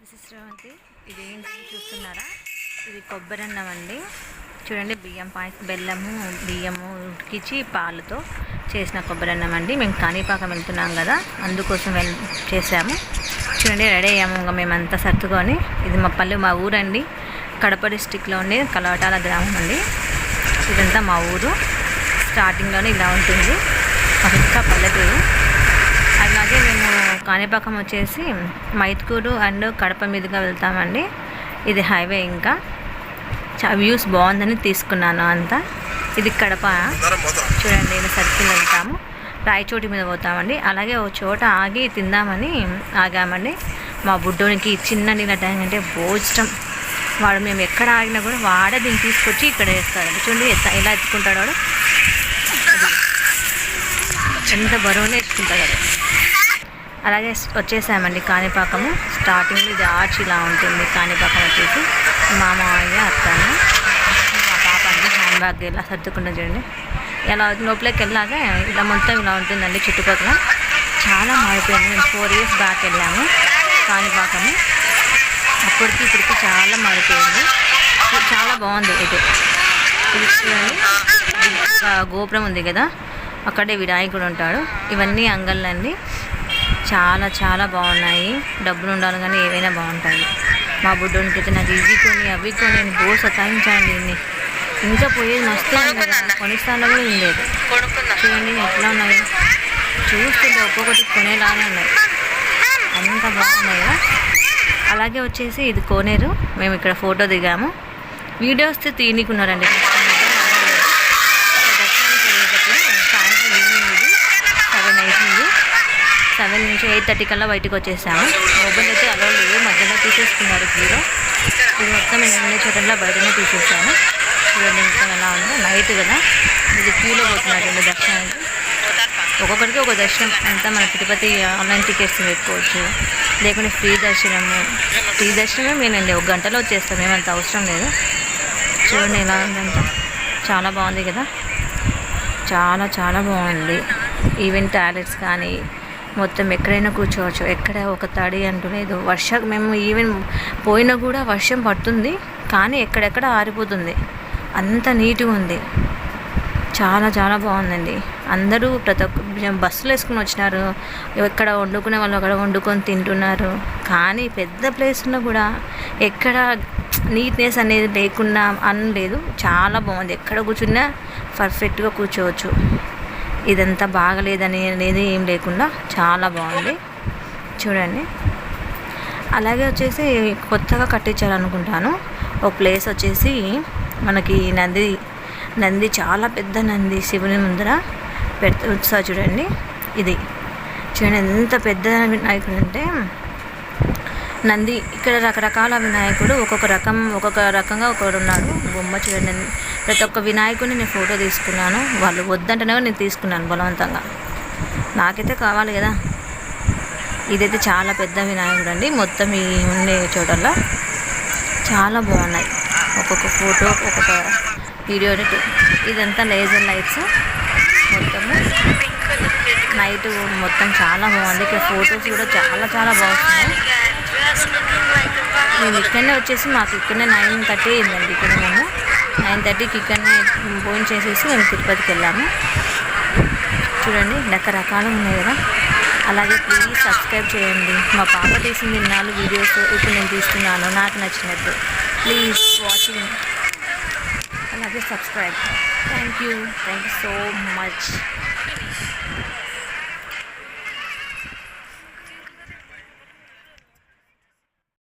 This is Sravanthi ఇది చూస్తున్నారా? ఇది కొబ్బరి అన్నం అండి. చూడండి బియ్యం పాయసం బెల్లము బియ్యము ఉడికించి పాలతో చేసిన కొబ్బరి అన్నం అండి. మేము కాణిపాకం వెళ్తున్నాం కదా అందుకోసం వెళ్ చేసాము చూడండి రెడీ అయ్యాము ఇంకా మేమంతా సర్దుకొని. ఇది మా పల్లె మా ఊరండి. కడప డిస్టిక్లో ఉండే కలవటాల గ్రామం అండి. ఇదంతా మా ఊరు. స్టార్టింగ్లోనే ఇలా ఉంటుంది. మాకు ఇంకా పల్లెటూరు. అలాగే మేము కాణిపాకం వచ్చేసి మైత్కూరు అండ్ కడప మీదుగా వెళ్తామండి. ఇది హైవే ఇంకా. వ్యూస్ బాగుందని తీసుకున్నాను అంతా. ఇది కడప. చూడండి ఇలా సర్కిల్ వెళ్తాము. రాయచోటి మీద పోతామండి. అలాగే ఒక చోట ఆగి తిందామని ఆగామండి. మా బుడ్డోనికి చిన్న నీళ్ళ ట్యాంక్ అంటే భోజనం వాడు మేము ఎక్కడ ఆగినా కూడా వాడే దీన్ని తీసుకొచ్చి ఇక్కడ వేస్తాడు చూడండి ఎలా ఎత్తుకుంటాడు వాడు. ఎంత బరువునే ఎత్తుకుంటాడు అలాగే వచ్చేసామండి కాణిపాకము. స్టార్టింగ్ ఇది ఆర్చ్ ఇలా ఉంటుంది కాణిపాకం వచ్చేసి. మామయ్య అత్తన్న మా పాప అండి హ్యాండ్ బ్యాగ్ ఇలా సర్దుకుంటా చూడండి. ఇలా లోపలికి వెళ్ళాక ఇలా మొత్తం ఇలా ఉంటుందండి చుట్టుపక్కల. చాలా మారిపోయింది. మేము ఫోర్ ఇయర్స్ బ్యాక్ వెళ్ళాము కాణిపాకము. అప్పటికి ఇప్పటికి చాలా మారిపోయింది. చాలా బాగుంది ఇది. ఇది గోపురం ఉంది కదా. అక్కడే వినాయకుడు ఉంటాడు. ఇవన్నీ అంగళ్ళండి. చాలా చాలా బాగున్నాయి. డబ్బులు ఉండాలి కానీ ఏవైనా బాగుంటాయి. మా బుడ్డోనికి అయితే నాకు ఇవి కొని అవి కొని నేను బో సతాయించాను దీన్ని ఇంకా పోయేది కదా. కొనిస్తాను కూడా ఉండేది చూడండి ఎట్లా ఉన్నాయి. చూస్తుంటే ఒక్కొక్కటి కొనేలానే ఉన్నాయి. అంత బాగున్నాయి? అలాగే వచ్చేసి ఇది కోనేరు. మేము ఇక్కడ ఫోటో దిగాము. వీడియో వస్తే సెవెన్ నుంచి ఎయిట్ థర్టీ కల్లా బయటకు వచ్చేసాము. మొబైల్ అయితే అలా లేదు మధ్యలో తీసేసుకున్నారు హీరో ఇది మొత్తం నేను ఉండే చోటల్లో బయటనే తీసేసాను. చూడండి ఇంకా ఎలా ఉందో. నైట్ కదా. ఇది క్యూలో పోతున్నారు రెండు దర్శనానికి. ఒక్కొక్కరికి ఒక దర్శనం. అంతా మన తిరుపతి ఆన్లైన్ టికెట్స్ పెట్టుకోవచ్చు. లేకుంటే ఫ్రీ దర్శనము. ఫ్రీ దర్శనమే మేనండి ఒక గంటలో వచ్చేస్తాం. ఏమంత అవసరం లేదు. చూడండి ఎలా ఉందంటే చాలా బాగుంది కదా. చాలా చాలా బాగుంది. ఈవెన్ టాయిలెట్స్ కానీ మొత్తం ఎక్కడైనా కూర్చోవచ్చు. ఎక్కడ ఒక తడి అంటూ లేదు. వర్షం మేము ఈవెన్ పోయినా కూడా వర్షం పడుతుంది కానీ ఎక్కడెక్కడ ఆరిపోతుంది. అంత నీట్గా ఉంది. చాలా చాలా బాగుందండి. అందరూ ప్రతి ఒక్క బస్సులు వేసుకుని వచ్చినారు. ఎక్కడ వండుకునే వాళ్ళు అక్కడ వండుకొని తింటున్నారు. కానీ పెద్ద ప్లేస్ ఉన్నా కూడా ఎక్కడ నీట్నెస్ అనేది లేకుండా అనలేదు చాలా బాగుంది. ఎక్కడ కూర్చున్నా పర్ఫెక్ట్గా కూర్చోవచ్చు. ఇదంతా బాగలేదని అనేది ఏం లేకుండా చాలా బాగుంది. చూడండి. అలాగే వచ్చేసి కొత్తగా కట్టించాలనుకుంటాను. ఒక ప్లేస్ వచ్చేసి మనకి నంది నంది చాలా పెద్ద నంది శివుని ముందర పెడతా వచ్చా చూడండి. ఇది. చూడండి ఎంత పెద్ద వినాయకుడు అంటే నంది ఇక్కడ రకరకాల వినాయకుడు ఒక్కొక్క రకం ఒక్కొక్క రకంగా ఒకడు ఉన్నాడు. బొమ్మ చూడండి. ప్రతి ఒక్క వినాయకుడిని నేను ఫోటో తీసుకున్నాను. వాళ్ళు వద్దంటేనే నేను తీసుకున్నాను బలవంతంగా. నాకైతే కావాలి కదా. ఇదైతే చాలా పెద్ద వినాయకుడు అండి. మొత్తం ఈ ఉండే చోటల్లో చాలా బాగున్నాయి. ఒక్కొక్క ఫోటో ఒక్కొక్క వీడియో ఇదంతా లేజర్ లైట్స్ మొత్తము. నైట్ మొత్తం చాలా బాగుంది. ఇక్కడ ఫొటోస్ కూడా చాలా చాలా బాగున్నాయి. మేము ఇక్కడనే వచ్చేసి మాకు ఇక్కడనే నైన్ థర్టీ అయిందండి. ఇక్కడ మేము నైన్ థర్టీకి ఇక్కడనే భోజనం చేసేసి మేము తిరుపతికి వెళ్ళాము. చూడండి రకరకాలు ఉన్నాయి కదా. అలాగే ప్లీజ్ సబ్స్క్రైబ్ చేయండి. మా పాప తీసింది నాలుగు వీడియోస్ ఇప్పుడు నేను తీస్తున్నాను. నాకు నచ్చినట్టు. ప్లీజ్ వాచింగ్ అలాగే subscribe thank you thank you so much